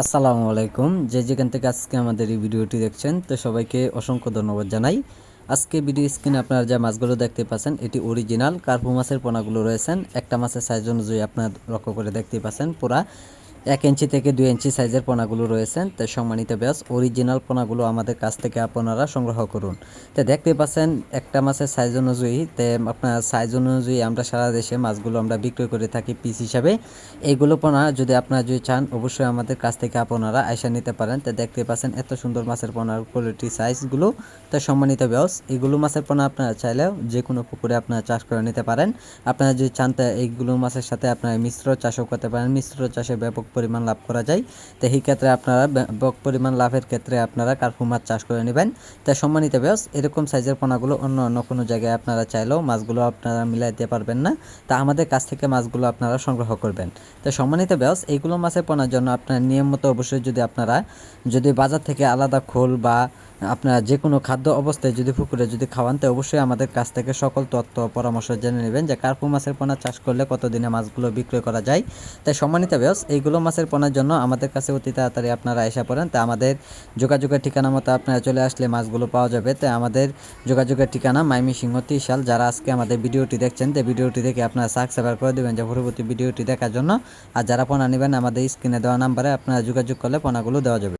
আসসালামু আলাইকুম। যে যেখান থেকে আজকে আমাদের এই ভিডিওটি দেখছেন, তো সবাইকে অসংখ্য ধন্যবাদ জানাই। আজকে ভিডিও স্ক্রিনে আপনারা যে মাছগুলো দেখতে পাচ্ছেন, এটি অরিজিনাল কার্পু মাছের পোনাগুলো রয়েছেন। একটা মাছের সাইজ অনুযায়ী আপনারা লক্ষ্য করে দেখতে পাচ্ছেন পুরা। এক ইঞ্চি থেকে দুই ইঞ্চি সাইজের পোনাগুলো রয়েছেন। তো সম্মানিত ব্যাস অরিজিনাল পোনাগুলো আমাদের কাছ থেকে আপনারা সংগ্রহ করুন। তো দেখতে পাচ্ছেন একটা মাছের সাইজ অনুযায়ী, তে আপনার সাইজ অনুযায়ী আমরা সারা দেশে মাছগুলো আমরা বিক্রয় করে থাকি পিস হিসাবে। এইগুলো পোনা যদি আপনারা যদি চান, অবশ্যই আমাদের কাছ থেকে আপনারা আয়সা নিতে পারেন। তো দেখতে পাচ্ছেন এত সুন্দর মাছের পোনার কোয়ালিটি সাইজগুলো তো সম্মানিত ব্যাস এগুলো মাছের পোনা আপনারা চাইলেও যে কোনো পুকুরে আপনারা চাষ করে নিতে পারেন। আপনারা যদি চান, তো এইগুলো মাছের সাথে আপনারা মিশ্র চাষও করতে পারেন। মিশ্র চাষে ব্যাপক পরিমাণ লাভ করা যায়। তো সেই ক্ষেত্রে আপনারা ব্যাপক পরিমাণ লাভের ক্ষেত্রে আপনারা কার্পু মাছ চাষ করে নেবেন। তাই সম্মানিত ব্যাস এরকম সাইজের পোনাগুলো অন্য অন্য কোনো জায়গায় আপনারা চাইলেও মাছগুলো আপনারা মিলাই দিতে পারবেন না। তা আমাদের কাছ থেকে মাছগুলো আপনারা সংগ্রহ করবেন। তো সম্মানিত ব্যাস এইগুলো মাছের পোনার জন্য আপনার নিয়ম মতো অবশ্যই যদি আপনারা যদি বাজার থেকে আলাদা খোল বা আপনার যে কোনো খাদ্য অবস্থায় যদি পুকুরে যদি খাওয়ান, তো অবশ্যই আমাদের কাছ থেকে সকল তথ্য পরামর্শ জেনে নেবেন যে কার্পু মাছের পোনা চাষ করলে কতদিনে মাছগুলো বিক্রয় করা যায়। তাই সম্মানিত ব্যাস এইগুলো মাছের পোনার জন্য আমাদের কাছে অতি তাড়াতাড়ি আপনারা এসে পড়েন। তা আমাদের যোগাযোগের ঠিকানা মতো আপনারা চলে আসলে মাছগুলো পাওয়া যাবে। তাই আমাদের যোগাযোগের ঠিকানা মাইমি সিংহ ত্রিশাল। যারা আজকে আমাদের ভিডিওটি দেখছেন তো ভিডিওটি দেখে আপনারা সাবস্ক্রাইব করে দেবেন যে পরবর্তী ভিডিওটি দেখার জন্য। আর যারা পোনা নেবেন, আমাদের স্ক্রিনে দেওয়া নাম্বারে আপনারা যোগাযোগ করলে পোনাগুলো দেওয়া যাবে।